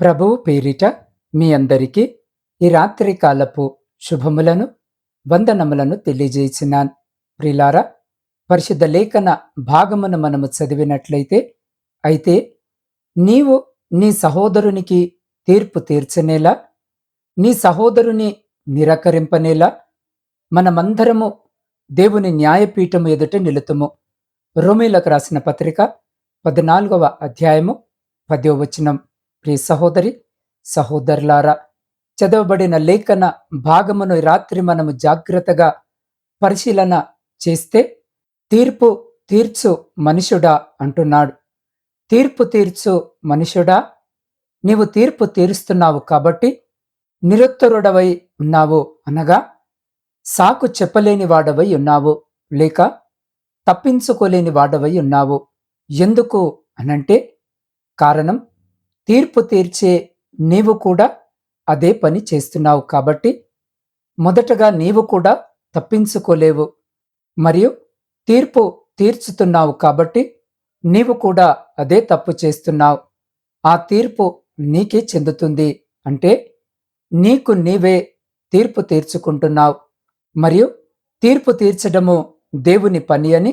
ప్రభువు పేరిట మీ అందరికీ ఈ రాత్రి కాలపు శుభములను వందనములను తెలియజేసినాన్. ప్రిలారా పరిశుద్ధ లేఖన భాగమును మనము చదివినట్లయితే అయితే నీవు నీ సహోదరునికి తీర్పు తీర్చనేలా నీ సహోదరుని నిరాకరింపనేలా మనమందరము దేవుని న్యాయపీఠము ఎదుట నిలుతుము. రోమిలకు రాసిన పత్రిక పద్నాలుగవ అధ్యాయము పదో వచనం. ప్రియ సహోదరి సహోదరులారా చదవబడిన లేఖన భాగమును రాత్రి మనము జాగ్రత్తగా పరిశీలన చేస్తే తీర్పు తీర్చు మనుషుడా అంటున్నాడు. తీర్పు తీర్చు మనుషుడా నీవు తీర్పు తీరుస్తున్నావు కాబట్టి నిరుత్తరుడవై ఉన్నావు అనగా సాకు చెప్పలేని వాడవై ఉన్నావు లేక తప్పించుకోలేని వాడవై ఉన్నావు. ఎందుకు అనంటే కారణం తీర్పు తీర్చే నీవు కూడా అదే పని చేస్తున్నావు కాబట్టి మొదటగా నీవు కూడా తప్పించుకోలేవు మరియు తీర్పు తీర్చుతున్నావు కాబట్టి నీవు కూడా అదే తప్పు చేస్తున్నావు. ఆ తీర్పు నీకే చెందుతుంది అంటే నీకు నీవే తీర్పు తీర్చుకుంటున్నావు మరియు తీర్పు తీర్చడము దేవుని పని అని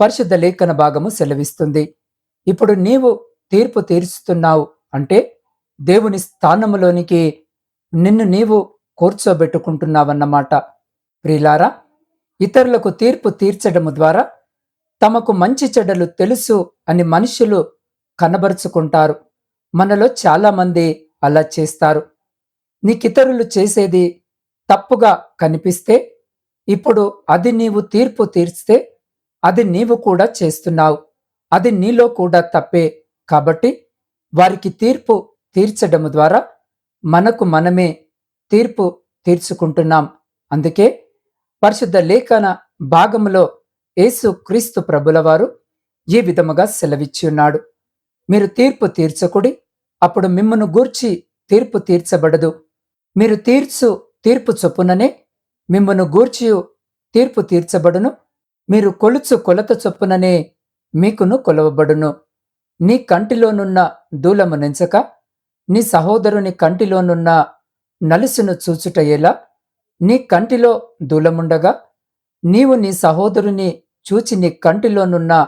పరిశుద్ధ లేఖన భాగము సెలవిస్తుంది. ఇప్పుడు నీవు తీర్పు తీర్చుతున్నావు అంటే దేవుని స్థానములోనికి నిన్ను నీవు కూర్చోబెట్టుకుంటున్నావన్నమాట. ప్రిలారా ఇతరులకు తీర్పు తీర్చడము ద్వారా తమకు మంచి చెడ్డలు తెలుసు అని మనుషులు కనబరుచుకుంటారు. మనలో చాలామంది అలా చేస్తారు. నీకితరులు చేసేది తప్పుగా కనిపిస్తే ఇప్పుడు అది నీవు తీర్పు తీర్స్తే అది నీవు కూడా చేస్తున్నావు. అది నీలో కూడా తప్పే. కాబట్టి వారికి తీర్పు తీర్చడము ద్వారా మనకు మనమే తీర్పు తీర్చుకుంటున్నాం. అందుకే పరిశుద్ధ లేఖన భాగములో యేసు క్రీస్తు ప్రభుల వారు ఈ విధముగా సెలవిచ్చి ఉన్నాడు మీరు తీర్పు తీర్చకుడి అప్పుడు మిమ్మను గూర్చి తీర్పు తీర్చబడదు. మీరు తీర్చు తీర్పు చొప్పుననే మిమ్మను గూర్చి తీర్పు తీర్చబడును. మీరు కొలుచు కొలత చొప్పుననే మీకును కొలవబడును. నీ కంటిలోనున్న దూలము నెంచక నీ సహోదరుని కంటిలోనున్న నలుసును చూచుట ఎలా? నీ కంటిలో దూలముండగా నీవు నీ సహోదరుని చూచి నీ కంటిలోనున్న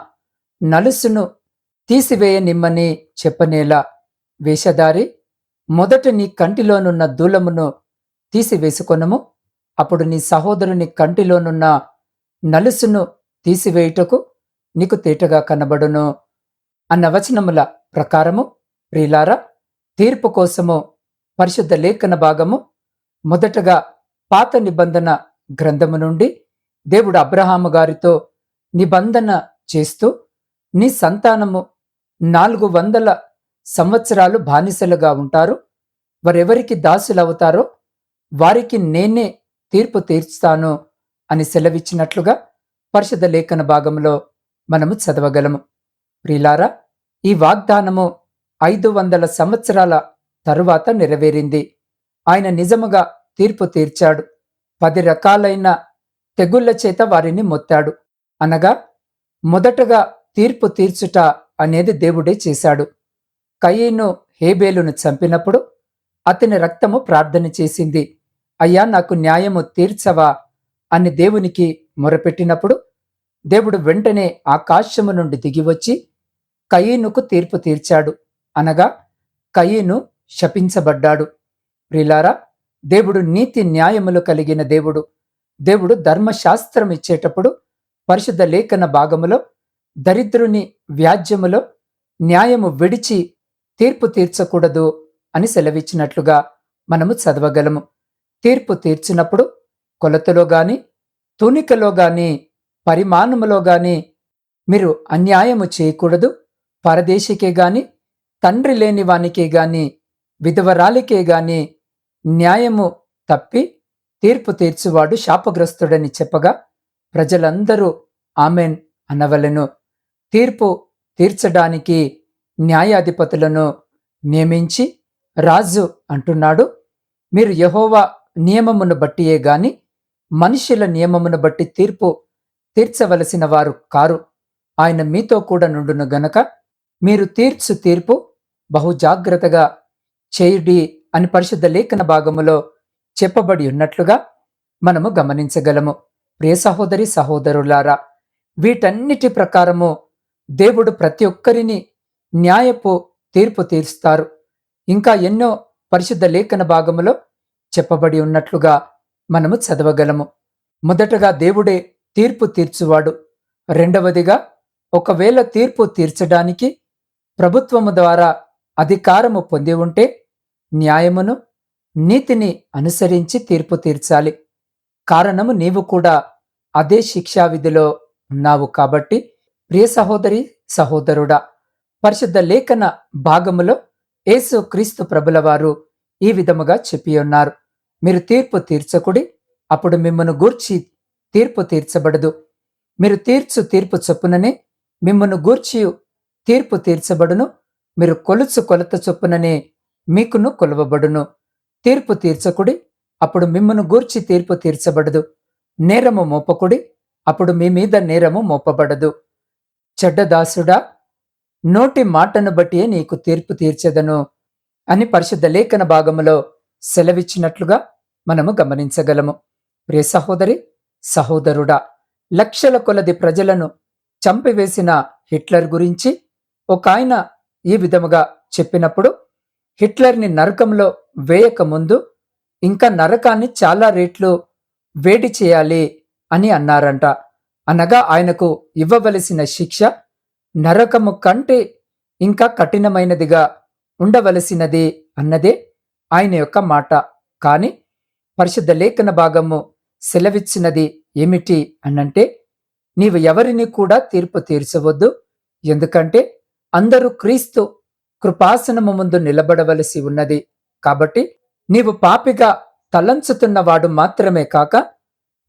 నలుసును తీసివేయనిమ్మని చెప్పనేలా? వేషధారి మొదట నీ కంటిలోనున్న దూలమును తీసివేసుకొనము అప్పుడు నీ సహోదరుని కంటిలోనున్న నలుసును తీసివేయుటకు నీకు తేటగా కనబడును. అన్న వచనముల ప్రకారము ప్రియులారా తీర్పు కోసము పరిశుద్ధ లేఖన భాగము మొదటగా పాత నిబంధన గ్రంథము నుండి దేవుడు అబ్రహాము గారితో నిబంధన చేస్తూ నీ సంతానము నాలుగు వందల సంవత్సరాలు బానిసలుగా ఉంటారు. వారెవరికి దాసులవుతారో వారికి నేనే తీర్పు తీర్చుతాను అని సెలవిచ్చినట్లుగా పరిషద లేఖన భాగంలో మనము చదవగలము. ప్రిలారా ఈ వాగ్దానము ఐదు వందల సంవత్సరాల తరువాత నెరవేరింది. ఆయన నిజముగా తీర్పు తీర్చాడు. పది రకాలైన తెగుళ్ళ చేత వారిని మొత్తాడు. అనగా మొదటగా తీర్పు తీర్చుట అనేది దేవుడే చేశాడు. కయ్యను హేబేలును చంపినప్పుడు అతని రక్తము ప్రార్థన చేసింది. అయ్యా నాకు న్యాయము తీర్చవా అని దేవునికి మొరపెట్టినప్పుడు దేవుడు వెంటనే ఆకాశము నుండి దిగివచ్చి కయీనుకు తీర్పు తీర్చాడు. అనగా కయీను శపించబడ్డాడు. ప్రిలారా దేవుడు నీతి న్యాయములు కలిగిన దేవుడు. దేవుడు ధర్మశాస్త్రం ఇచ్చేటప్పుడు పరిశుద్ధ లేఖన భాగములో దరిద్రుని వ్యాజ్యములో న్యాయము విడిచి తీర్పు తీర్చకూడదు అని సెలవిచ్చినట్లుగా మనము చదవగలము. తీర్పు తీర్చినప్పుడు కొలతలో గాని తునికలో గాని పరిమాణములో గాని మీరు అన్యాయము చేయకూడదు. పరదేశికే గాని తండ్రి లేని వానికే గాని విధవరాలికే గాని న్యాయము తప్పి తీర్పు తీర్చువాడు శాపగ్రస్తుడని చెప్పగా ప్రజలందరూ ఆమెన్ అనవలెను. తీర్పు తీర్చడానికి న్యాయాధిపతులను నియమించి రాజు అంటున్నాడు మీరు యహోవా నియమమును బట్టియే గాని మనుషుల నియమమును బట్టి తీర్పు తీర్చవలసిన వారు కారు. ఆయన మీతో కూడా నుండును గనక మీరు తీర్చు తీర్పు బహు జాగ్రత్తగా చేయుడి అని పరిశుద్ధ లేఖన భాగములో చెప్పబడి ఉన్నట్లుగా మనము గమనించగలము. ప్రియ సహోదరి సహోదరులారా వీటన్నిటి ప్రకారము దేవుడు ప్రతి ఒక్కరిని న్యాయపు తీర్పు తీరుస్తారు. ఇంకా ఎన్నో పరిశుద్ధ లేఖన భాగములో చెప్పబడి ఉన్నట్లుగా మనము చదవగలము. మొదటగా దేవుడే తీర్పు తీర్చువాడు. రెండవదిగా ఒకవేళ తీర్పు తీర్చడానికి ప్రభుత్వము ద్వారా అధికారము పొంది ఉంటే న్యాయమును నీతిని అనుసరించి తీర్పు తీర్చాలి. కారణము నీవు కూడా అదే శిక్షా విధిలో ఉన్నావు కాబట్టి ప్రియ సహోదరి సహోదరుడా పరిశుద్ధ లేఖన భాగములో యేసు క్రీస్తు ప్రభుల వారు ఈ విధముగా చెప్పి ఉన్నారు. మీరు తీర్పు తీర్చకుడి అప్పుడు మిమ్మను గూర్చి తీర్పు తీర్చబడదు. మీరు తీర్చు తీర్పు చొప్పుననే మిమ్మను గూర్చి తీర్పు తీర్చబడును. మీరు కొలుచు కొలత చొప్పుననే మీకును కొలవబడును. తీర్పు తీర్చకుడి అప్పుడు మిమ్మను గూర్చి తీర్పు తీర్చబడదు. నేరము మోపకుడి అప్పుడు మీ మీద నేరము మోపబడదు. చెడ్డదాసుడా నోటి మాటను బట్టియే నీకు తీర్పు తీర్చెదను అని పరిశుద్ధ లేఖన భాగములో సెలవిచ్చినట్లుగా మనము గమనించగలము. ప్రియ సహోదరి సహోదరుడా లక్షల కొలది ప్రజలను చంపివేసిన హిట్లర్ గురించి ఒక ఆయన ఈ విధముగా చెప్పినప్పుడు హిట్లర్ని నరకంలో వేయకముందు ఇంకా నరకాన్ని చాలా రేట్లు వేడి చేయాలి అని అన్నారంట. అనగా ఆయనకు ఇవ్వవలసిన శిక్ష నరకము కంటే ఇంకా కఠినమైనదిగా ఉండవలసినది అన్నదే ఆయన యొక్క మాట. కానీ పరిశుద్ధ లేఖన భాగము సెలవిచ్చినది ఏమిటి అనంటే నీవు ఎవరిని కూడా తీర్పు తీర్చవద్దు. ఎందుకంటే అందరూ క్రీస్తు కృపాసనము ముందు నిలబడవలసి ఉన్నది. కాబట్టి నీవు పాపిగా తలంచుతున్నవాడు మాత్రమే కాక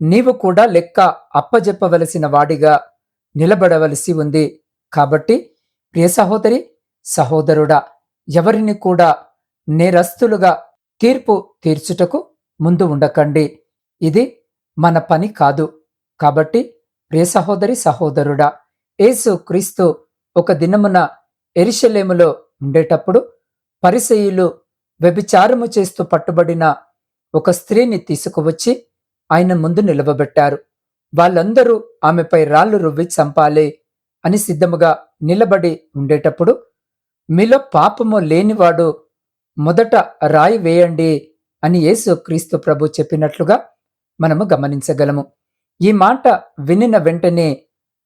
నీవు కూడా లెక్క అప్పజెప్పవలసిన వాడిగా నిలబడవలసి ఉంది. కాబట్టి ప్రియ సహోదరి సహోదరుడా ఎవరిని కూడా నేరస్తులుగా తీర్పు తీర్చుటకు ముందు ఉండకండి. ఇది మన పని కాదు. కాబట్టి ప్రియ సహోదరి సహోదరుడా యేసు క్రీస్తు ఒక దినమున ఎరిశలేములో ఉండేటప్పుడు పరిసయులు వ్యభిచారము చేస్తూ పట్టుబడిన ఒక స్త్రీని తీసుకువచ్చి ఆయన ముందు నిలవబెట్టారు. వాళ్ళందరూ ఆమెపై రాళ్ళు రువ్వి చంపాలి అని సిద్ధముగా నిలబడి ఉండేటప్పుడు మీలో పాపము లేనివాడు మొదట రాయి వేయండి అని యేసు క్రీస్తు ప్రభు చెప్పినట్లుగా మనము గమనించగలము. ఈ మాట వినిన వెంటనే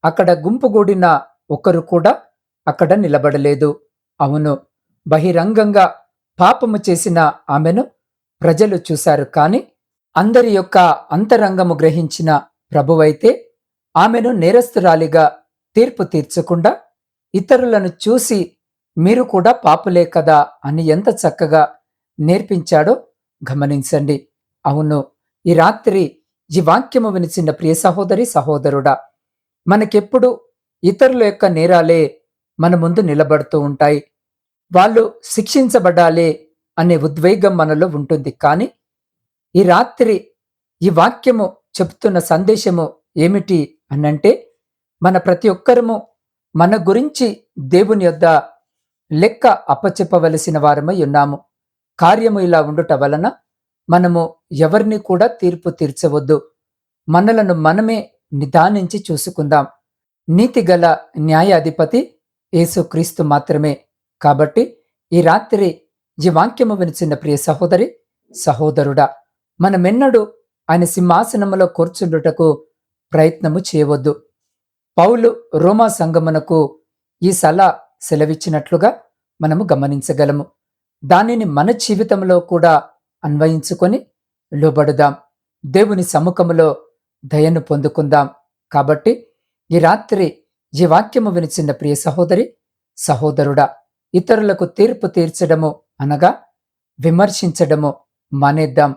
అక్కడ గుంపుగూడిన ఒకరు కూడా అక్కడ నిలబడలేదు. అవును బహిరంగంగా పాపము చేసిన ఆమెను ప్రజలు చూశారు. కాని అందరి యొక్క అంతరంగము గ్రహించిన ప్రభువైతే ఆమెను నేరస్తురాలిగా తీర్పు తీర్చకుండా ఇతరులను చూసి మీరు కూడా పాపులే కదా అని ఎంత చక్కగా నేర్పించాడో గమనించండి. అవును ఈ రాత్రి ఈ వాక్యము వినిచిన ప్రియ సహోదరి సహోదరుడా మనకెప్పుడు ఇతరుల యొక్క నేరాలే మన ముందు నిలబడుతూ ఉంటాయి. వాళ్ళు శిక్షించబడాలి అనే ఉద్వేగం మనలో ఉంటుంది. కానీ ఈ రాత్రి ఈ వాక్యము చెప్తున్న సందేశము ఏమిటి అనంటే మన ప్రతి ఒక్కరము మన గురించి దేవుని యొద్ద లెక్క అప్పచెప్పవలసిన వారమై ఉన్నాము. కార్యము ఇలా ఉండుట వలన మనము ఎవరిని కూడా తీర్పు తీర్చవద్దు. మనలను మనమే నిదానించి చూసుకుందాం. నీతిగల న్యాయాధిపతి యేసుక్రీస్తు మాత్రమే. కాబట్టి ఈ రాత్రి ఈ వాక్యము వినిచిన ప్రియ సహోదరి సహోదరుడా మనమెన్నడూ ఆయన సింహాసనములో కూర్చుండుటకు ప్రయత్నము చేయవద్దు. పౌలు రోమా సంగమునకు ఈ సల సెలవిచ్చినట్లుగా మనము గమనించగలము. దానిని మన జీవితంలో కూడా అన్వయించుకొని లోబడుదాం. దేవుని సముఖములో దయను పొందుకుందాం. కాబట్టి ఈ రాత్రి ఈ వాక్యము వినిచిన ప్రియ సహోదరి సహోదరుడా ఇతరులకు తీర్పు తీర్చడము అనగా విమర్శించడము మానేద్దాం.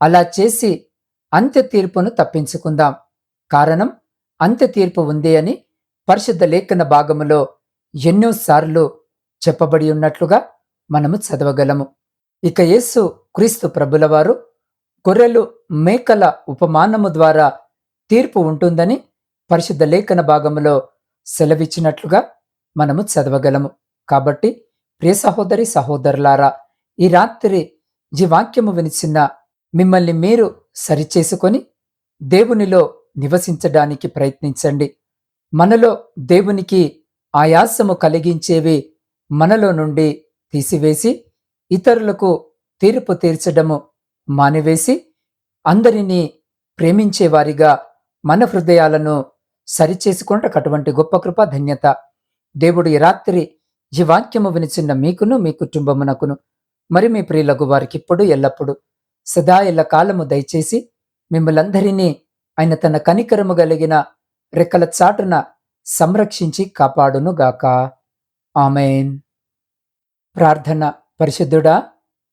అలా చేసి అంత్య తీర్పును తప్పించుకుందాం. కారణం అంత్య తీర్పు ఉంది అని పరిశుద్ధ లేఖన భాగములో ఎన్నోసార్లు చెప్పబడి ఉన్నట్లుగా మనము చదవగలము. ఇక యేసు క్రీస్తు ప్రభులవారు గొర్రెలు మేకల ఉపమానము ద్వారా తీర్పు ఉంటుందని పరిశుద్ధ లేఖన భాగంలో సెలవిచ్చినట్లుగా మనము చదవగలము. కాబట్టి ప్రియ సహోదరి సహోదరులారా ఈ రాత్రి ఈ వాక్యము వినిచిన మిమ్మల్ని మీరు సరిచేసుకొని దేవునిలో నివసించడానికి ప్రయత్నించండి. మనలో దేవునికి ఆయాసము కలిగించేవి మనలో నుండి తీసివేసి ఇతరులకు తీర్పు తీర్చడము మానివేసి అందరినీ ప్రేమించేవారిగా మన హృదయాలను సరిచేసుకుంటే అటువంటి గొప్ప కృప ధన్యత. దేవుడు ఈ రాత్రి ఈ వాక్యము వినిచిన్న మీకును మీ కుటుంబమునకును మరి మీ ప్రియులకు వారికి ఇప్పుడు ఎల్లప్పుడు సదా ఎల్ల కాలము దయచేసి మిమ్మలందరినీ ఆయన తన కనికరము కలిగిన రెక్కల చాటున సంరక్షించి కాపాడును గాక ఆమెన్. ప్రార్థన పరిశుద్ధుడా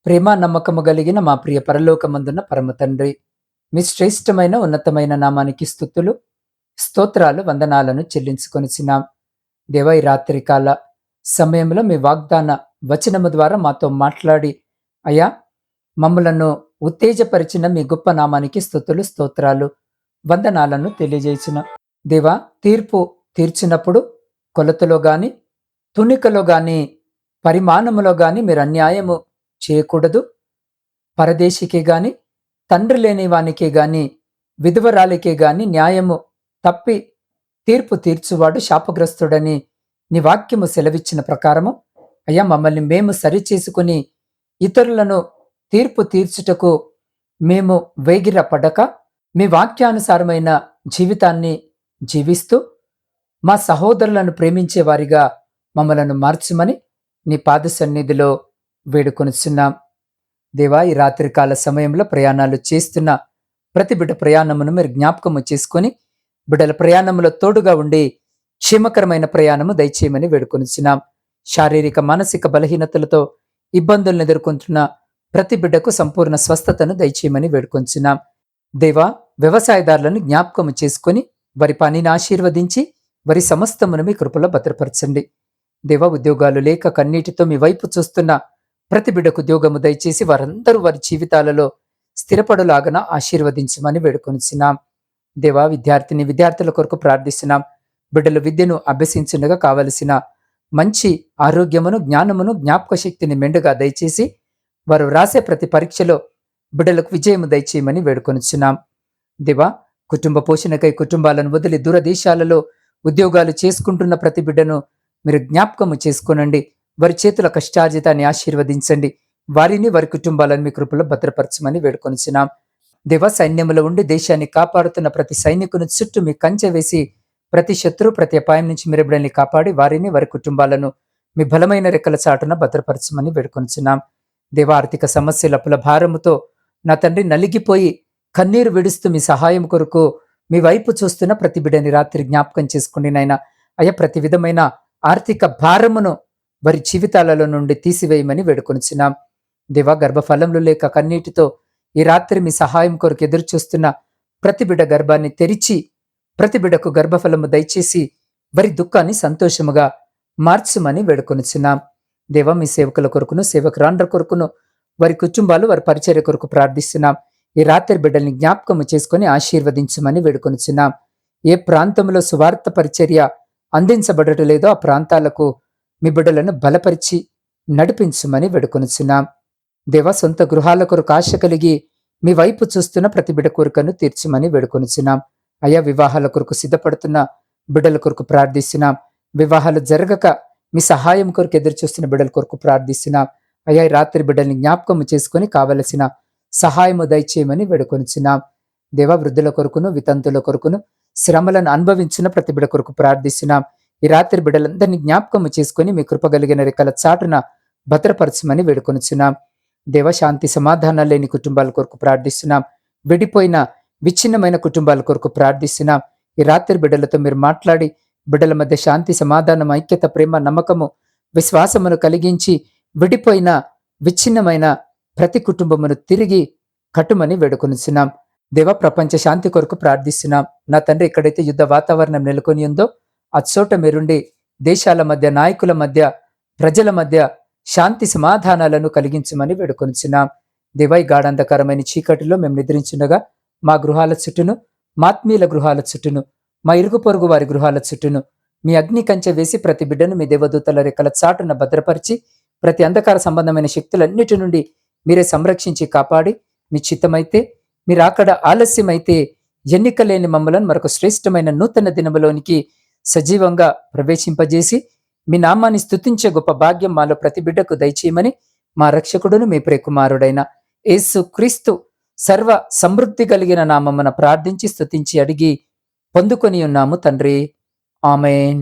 ప్రేమ నమ్మకము కలిగిన మా ప్రియ పరలోకమందున్న పరమ తండ్రి మీ శ్రేష్టమైన ఉన్నతమైన నామానికి స్థుతులు. స్తోత్రాలు వందనాలను చెల్లించుకొనిచున్నాం దేవ ఈ రాత్రికాల సమయంలో మీ వాగ్దాన వచనము ద్వారా మాతో మాట్లాడి అయ్యా మమ్మలను ఉత్తేజపరిచిన మీ గొప్ప నామానికి స్థుతులు స్తోత్రాలు వందనాలను తెలియజేసిన. దేవా తీర్పు తీర్చినప్పుడు కొలతలో గాని తునికలో గాని పరిమాణములో గాని మీరు అన్యాయము చేయకూడదు. పరదేశికి గాని తండ్రి లేని వానికి గాని విధవరాలికి గాని న్యాయము తప్పి తీర్పు తీర్చువాడు శాపగ్రస్తుడని నీ వాక్యము సెలవిచ్చిన ప్రకారము. అయ్యా మమ్మల్ని మేము సరిచేసుకుని ఇతరులను తీర్పు తీర్చుటకు మేము వేగిర పడక మీ వాక్యానుసారమైన జీవితాన్ని జీవిస్తూ మా సహోదరులను ప్రేమించే వారిగా మమ్మలను మార్చుమని నీ పాద సన్నిధిలో వేడుకొనిచున్నాం. దేవా ఈ రాత్రికాల సమయంలో ప్రయాణాలు చేస్తున్న ప్రతి బిడ్డ ప్రయాణమును మీరు జ్ఞాపకము చేసుకొని బిడ్డల ప్రయాణంలో తోడుగా ఉండి క్షేమకరమైన ప్రయాణము దయచేయమని వేడుకొనిచ్చినాం శారీరక మానసిక బలహీనతలతో ఇబ్బందులను ఎదుర్కొంటున్న ప్రతి బిడ్డకు సంపూర్ణ స్వస్థతను దయచేయమని వేడుకొంచున్నాం దేవా వ్యవసాయదారులను జ్ఞాపకము చేసుకొని వారి పనిని ఆశీర్వదించి వారి సమస్తమును మీ కృపలో భద్రపరచండి. దేవా ఉద్యోగాలు లేక కన్నీటితో మీ వైపు చూస్తున్న ప్రతి బిడ్డకు ఉద్యోగము దయచేసి వారందరూ వారి జీవితాలలో స్థిరపడులాగన ఆశీర్వదించమని వేడుకొనిచ్చినాం దేవా విద్యార్థిని విద్యార్థుల కొరకు ప్రార్థిస్తున్నాం. బిడ్డలు విద్యను అభ్యసించుండగా కావలసిన మంచి ఆరోగ్యమును జ్ఞానమును జ్ఞాపక శక్తిని మెండుగా దయచేసి వారు రాసే ప్రతి పరీక్షలో బిడ్డలకు విజయము దయచేయమని వేడుకొనిచున్నాం. దేవా కుటుంబ పోషణకై కుటుంబాలను వదిలి దూరదేశాలలో ఉద్యోగాలు చేసుకుంటున్న ప్రతి బిడ్డను మీరు జ్ఞాపకము చేసుకునండి. వారి చేతుల కష్టార్జితాన్ని ఆశీర్వదించండి. వారిని వారి కుటుంబాలను మీ కృపలో భద్రపరచమని వేడుకొనిచున్నాం. దేవ సైన్యములో ఉండి దేశాన్ని కాపాడుతున్న ప్రతి సైనికుని చుట్టూ మీ కంచె వేసి ప్రతి శత్రు ప్రతి అపాయం నుంచి మీరు బిడ్డల్ని కాపాడి వారిని వారి కుటుంబాలను మీ బలమైన రెక్కల చాటున భద్రపరచమని వేడుకొనిచున్నాం. దేవ ఆర్థిక సమస్యల అప్పుల భారముతో నా తండ్రి నలిగిపోయి కన్నీరు విడుస్తూ మీ సహాయం కొరకు మీ వైపు చూస్తున్న ప్రతి బిడ్డని రాత్రి జ్ఞాపకం చేసుకుని నాయన అయ్యా ప్రతి విధమైన ఆర్థిక భారమును వారి జీవితాలలో నుండి తీసివేయమని వేడుకొనిచున్నాం. దేవా గర్భఫలంలో లేక కన్నీటితో ఈ రాత్రి మీ సహాయం కొరకు ఎదురు చూస్తున్న ప్రతి బిడ గర్భాన్ని తెరిచి ప్రతిబిడకు గర్భఫలము దయచేసి వారి దుఃఖాన్ని సంతోషముగా మార్చుమని వేడుకొనిచున్నాం. దేవ మీ సేవకుల కొరకును సేవకురాండ్ర కొరకును వారి కుటుంబాలు వారి పరిచర్య కొరకు ప్రార్థిస్తున్నాం. ఈ రాత్రి బిడ్డల్ని జ్ఞాపకము చేసుకుని ఆశీర్వదించమని వేడుకొనిచున్నాం. ఏ ప్రాంతంలో సువార్త పరిచర్య అందించబడటం లేదో ఆ ప్రాంతాలకు మీ బిడ్డలను బలపరిచి నడిపించమని వేడుకొనిచున్నాం. దేవ సొంత గృహాల కొరకు ఆశ కలిగి మీ వైపు చూస్తున్న ప్రతి బిడ కోరికను తీర్చమని వేడుకొనిచున్నాం. అయా వివాహాల కొరకు సిద్ధపడుతున్న బిడ్డల కొరకు ప్రార్థిస్తున్నాం. వివాహాలు జరగక మీ సహాయం కొరకు ఎదురు చూస్తున్న బిడ్డల కొరకు ప్రార్థిస్తున్నాం. అయ్యా రాత్రి బిడ్డల్ని జ్ఞాపకం చేసుకుని కావలసిన సహాయము దయచేయమని వేడుకొనిచున్నాం. దేవ వృద్ధుల కొరకును వితంతుల కొరకును శ్రమలను అనుభవించిన ప్రతి బిడ కొరకు ప్రార్థిస్తున్నాం. ఈ రాత్రి బిడ్డలందరినీ జ్ఞాపకము చేసుకుని మీ కృపగలిగిన రెక్కల చాటున భద్రపరచమని వేడుకొనిచున్నాం. దేవ శాంతి సమాధానాలు లేని కుటుంబాల కొరకు ప్రార్థిస్తున్నాం. విడిపోయిన విచ్ఛిన్నమైన కుటుంబాల కొరకు ప్రార్థిస్తున్నాం. ఈ రాత్రి బిడ్డలతో మీరు మాట్లాడి బిడ్డల మధ్య శాంతి సమాధానం ఐక్యత ప్రేమ నమ్మకము విశ్వాసమును కలిగించి విడిపోయిన విచ్ఛిన్నమైన ప్రతి కుటుంబమును తిరిగి కట్టుమని వేడుకొనిస్తున్నాం దేవ ప్రపంచ శాంతి కొరకు ప్రార్థిస్తున్నాం. నా తండ్రి ఎక్కడైతే యుద్ధ వాతావరణం నెలకొని ఉందో అచ్చోట మీరుండి దేశాల మధ్య నాయకుల మధ్య ప్రజల మధ్య శాంతి సమాధానాలను కలిగించమని వేడుకొనిచున్నాం. దేవై గాఢంధకరమైన చీకటిలో మేము నిద్రించుండగా మా గృహాల చుట్టూను మాత్మీయుల గృహాల చుట్టూను మా ఇరుగు పొరుగు వారి గృహాల చుట్టూను మీ అగ్ని కంచె వేసి ప్రతి బిడ్డను మీ దేవదూతల రెక్కల చాటున భద్రపరిచి ప్రతి అంధకార సంబంధమైన శక్తులన్నిటి నుండి మీరే సంరక్షించి కాపాడి మీ చిత్తమైతే మీరు అక్కడ ఆలస్యమైతే ఎన్నికలేని మమ్మలను మరొక శ్రేష్టమైన నూతన దినములోనికి సజీవంగా ప్రవేశింపజేసి మీ నామాన్ని స్తుతించే గొప్ప భాగ్యం మాలో ప్రతి బిడ్డకు దయచేయమని మా రక్షకుడును మీ ప్రియకుమారుడైన యేసు క్రీస్తు సర్వ సమృద్ధి కలిగిన నామమున ప్రార్థించి స్థుతించి అడిగి పొందుకొని ఉన్నాము తండ్రి. ఆమెన్.